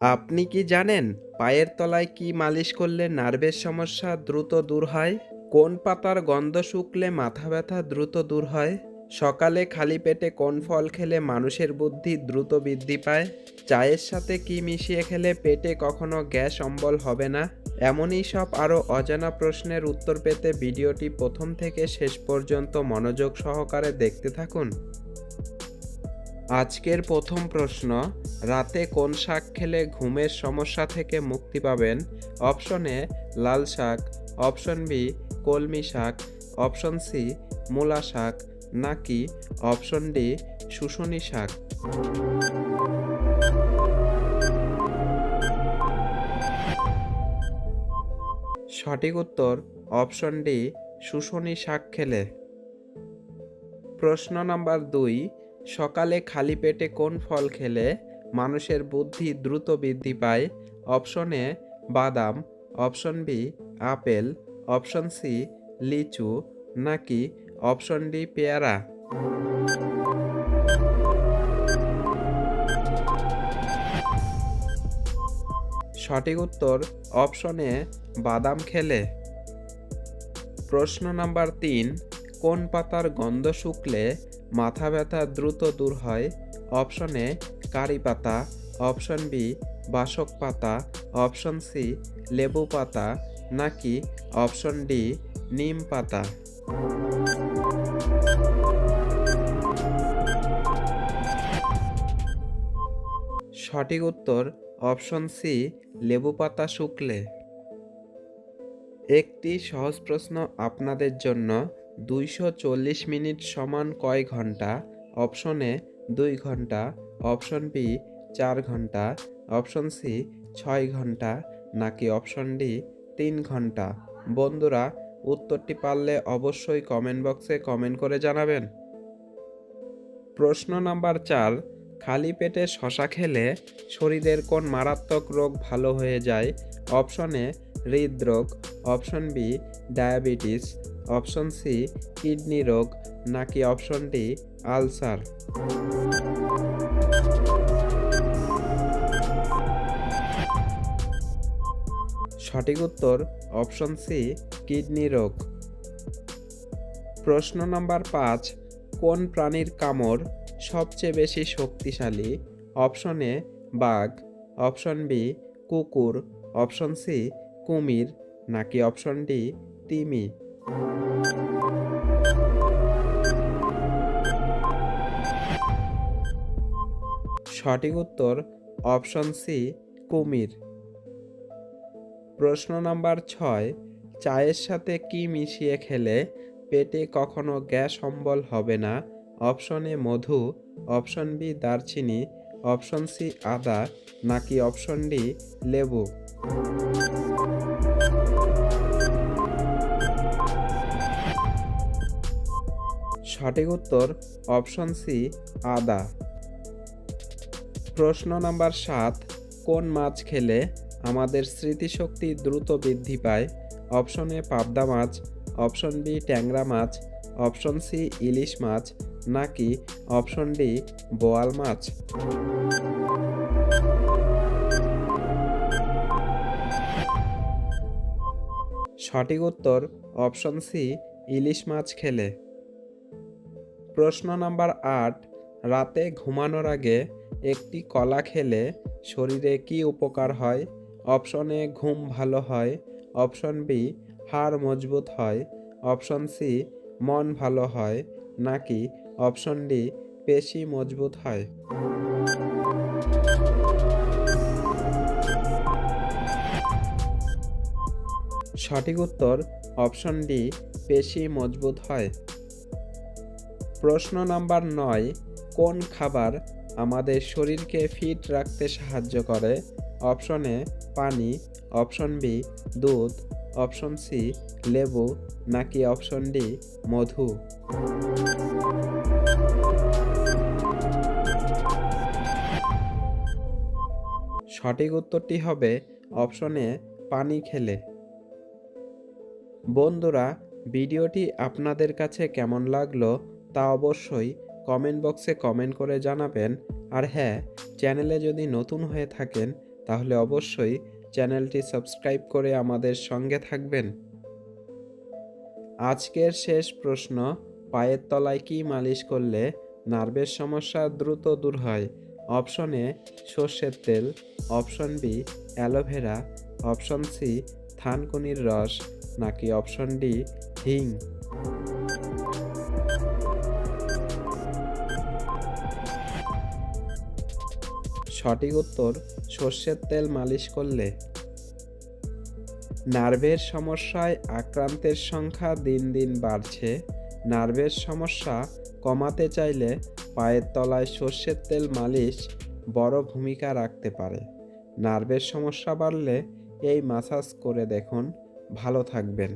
আপনি কি জানেন পায়ের তলায় কি মালিশ করলে নার্ভের সমস্যা দ্রুত দূর হয়? কোন পাতার গন্ধ শুকলে মাথা ব্যথা দ্রুত দূর হয়? সকালে খালি পেটে কোন ফল খেলে মানুষের বুদ্ধি দ্রুত বৃদ্ধি পায়? চায়ের সাথে কি মিশিয়ে খেলে পেটে কখনো গ্যাস অম্বল হবে না? এমনই সব আরও অজানা প্রশ্নের উত্তর পেতে ভিডিওটি প্রথম থেকে শেষ পর্যন্ত মনোযোগ সহকারে দেখতে থাকুন। আজকের প্রথম প্রশ্ন, রাতে কোন শাক খেলে ঘুমের সমস্যা থেকে মুক্তি পাবেন? অপশন এ, লাল শাক, অপশন বি, কলমি শাক, অপশন সি, মূলা শাক, নাকি অপশন ডি, শুশনি শাক? সঠিক উত্তর, অপশন ডি, শুশনি শাক খেলে। প্রশ্ন নাম্বার দুই সকালে খালি পেটে কোন ফল খেলে মানুষের বুদ্ধি দ্রুত বৃদ্ধি পায়? অপশন এ, বাদাম, অপশন বি, আপেল, অপশন সি, লিচু, নাকি অপশন ডি, পেয়ারা? সঠিক উত্তর অপশন এ, বাদাম খেলে। প্রশ্ন নাম্বার তিন, কোন পাতার গন্ধ শুকলে মাথা ব্যথা দ্রুত দূর হয়। অপশন এ কারি পাতা। অপশন বি বাসক পাতা। অপশন সি লেবু পাতা। নাকি অপশন ডি নিম পাতা। সঠিক উত্তর অপশন সি লেবু পাতা শুকলে। একটি সহজ প্রশ্ন আপনাদের জন্য। দুইশো চল্লিশ মিনিট সমান কয় ঘণ্টা? অপশন এ, দুই ঘণ্টা। অপশন বি, চার ঘণ্টা। অপশন সি, ছয় ঘণ্টা। নাকি অপশন ডি, তিন ঘণ্টা? বন্ধুরা, উত্তরটি পারলে অবশ্যই কমেন্ট বক্সে কমেন্ট করে জানাবেন। প্রশ্ন নাম্বার চার, খালি পেটে শশা খেলে শরীরের কোন মারাত্মক রোগ ভালো হয়ে যায়? অপশন এ, হৃদরোগ। Option B, diabetes. Option C, kidney রোগ, নাকি অপশন ডি, আলসার। সঠিক উত্তর, অপশন সি, কিডনি রোগ। প্রশ্ন নাম্বার পাঁচ, কোন প্রাণীর কামড় সবচেয়ে বেশি শক্তিশালী? অপশন এ, বাঘ। অপশন বি, কুকুর। অপশন সি, কুমির। নাকি অপশন ডি, তিমি। সঠিক উত্তর অপশন সি, কুমির। প্রশ্ন নাম্বার ছয়, চায়ের সাথে কি মিশিয়ে খেলে পেটে কখনো গ্যাস অম্বল হবে না? অপশন এ, মধু। অপশন বি, দারচিনি। অপশন সি, আদা। নাকি অপশন ডি, লেবু? সঠিক উত্তর অপশন সি, আদা। প্রশ্ন নাম্বার সাত, কোন মাছ খেলে আমাদের স্মৃতিশক্তি দ্রুত বৃদ্ধি পায়? অপশন এ, পাবদা মাছ। অপশন বি, ট্যাংরা মাছ। অপশন সি, ইলিশ মাছ। নাকি অপশন ডি, বোয়াল মাছ? সঠিক উত্তর অপশন সি, ইলিশ মাছ খেলে। প্রশ্ন নাম্বার আট, রাতে ঘুমানোর আগে একটি কলা খেলে শরীরে কি উপকার হয়? অপশন এ, ঘুম ভালো হয়। অপশন বি, হাড় মজবুত হয়। অপশন সি, মন ভালো হয়। নাকি অপশন ডি, পেশি মজবুত হয়? সঠিক উত্তর অপশন ডি, পেশি মজবুত হয়। প্রশ্ন নাম্বার নয়, কোন খাবার আমাদের শরীরকে ফিট রাখতে সাহায্য করে? অপশন এ, পানি। অপশন বি, দুধ। অপশন সি, লেবু। নাকি অপশন ডি, মধু? সঠিক উত্তরটি হবে অপশন পানি খেলে। বন্ধুরা, ভিডিওটি আপনাদের কাছে কেমন লাগল? তা অবশ্যই কমেন্ট বক্সে কমেন্ট করে জানাবেন। আর হ্যাঁ চ্যানেলে যদি নতুন হয়ে থাকেন, তাহলে অবশ্যই চ্যানেলটি সাবস্ক্রাইব করে আমাদের সঙ্গে থাকবেন। আজকের শেষ প্রশ্ন, পায়ের তলায় কি মালিশ করলে নার্ভের সমস্যা দ্রুত দূর হয়? অপশন এ, সর্ষের তেল। Option B, aloe vera. Option C, থানকুনির রস। নাকি অপশন ডি, হিং? সঠিক উত্তর, সর্ষের তেল মালিশ করলে। নার্ভের সমস্যায় আক্রান্তের সংখ্যা দিন দিন বাড়ছে। নার্ভের সমস্যা কমাতে চাইলে পায়ের তলায় সর্ষের তেল মালিশ বড় ভূমিকা রাখতে পারে। নার্ভের সমস্যা বাড়লে এই মাসাজ করে দেখুন। ভালো থাকবেন।